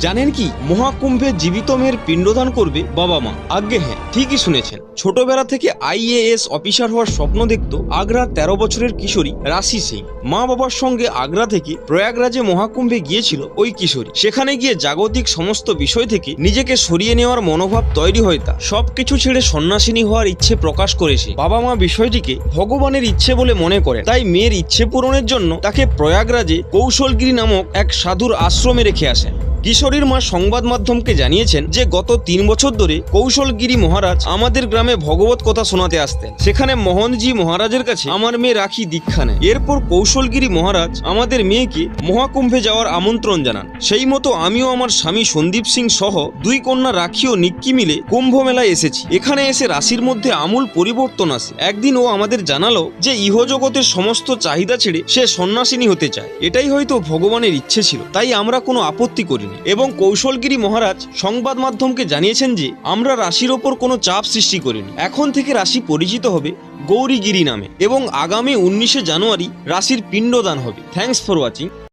জানেন কি, মহাকুম্ভে জীবিত মেয়ের পিণ্ডদান করবে বাবা মা। আজ্ঞে হ্যাঁ ঠিকই শুনেছেন। ছোটবেলা থেকে আইএএস অফিসার হওয়ার স্বপ্ন দেখত আগ্রার তেরো বছরের কিশোরী রাশি সিং। মা বাবার সঙ্গে আগ্রা থেকে প্রয়াগরাজে মহাকুম্ভে গিয়েছিল ওই কিশোরী। সেখানে গিয়ে জাগতিক সমস্ত বিষয় থেকে নিজেকে সরিয়ে নেওয়ার মনোভাব তৈরি হয় তা সবকিছু ছেড়ে সন্ন্যাসিনী হওয়ার ইচ্ছে প্রকাশ করেছে বাবা মা বিষয়টিকে ভগবানের ইচ্ছে বলে মনে করেন। তাই মেয়ের ইচ্ছে পূরণের জন্য তাকে প্রয়াগরাজে কৌশলগিরি নামক এক সাধুর আশ্রমে রেখে আসেন। কিশোরীর মা সংবাদ মাধ্যমকে জানিয়েছেন যে, গত তিন বছর ধরে কৌশলগিরি মহারাজ আমাদের গ্রামে ভগবত কথা শোনাতে আসতেন। সেখানে মোহনজি মহারাজের কাছে আমার মেয়ে রাখি দীক্ষা নেয়। এরপর কৌশলগিরি মহারাজ আমাদের মেয়েকে মহাকুম্ভে যাওয়ার আমন্ত্রণ জানান। সেই মতো আমিও আমার স্বামী সন্দীপ সিং সহ দুই কন্যা রাখি ও নিক্কি মিলে কুম্ভ মেলায় এসেছি। এখানে এসে রাশির মধ্যে আমূল পরিবর্তন আসে। একদিন ও আমাদের জানালো যে, ইহজগতের সমস্ত চাহিদা ছেড়ে সে সন্ন্যাসিনী হতে চায়। এটাই হয়তো ভগবানের ইচ্ছে ছিল। তাই আমরা কোনো আপত্তি করিনি এবং কৌশলগিরি মহারাজ সংবাদ মাধ্যমকে জানিয়েছেন যে আমরা রাশির ওপর কোনো চাপ সৃষ্টি করিনি। এখন থেকে রাশি পরিচিত হবে গৌরীগিরি নামে এবং আগামী উনিশে জানুয়ারি রাশির পিণ্ডদান হবে। Thanks for watching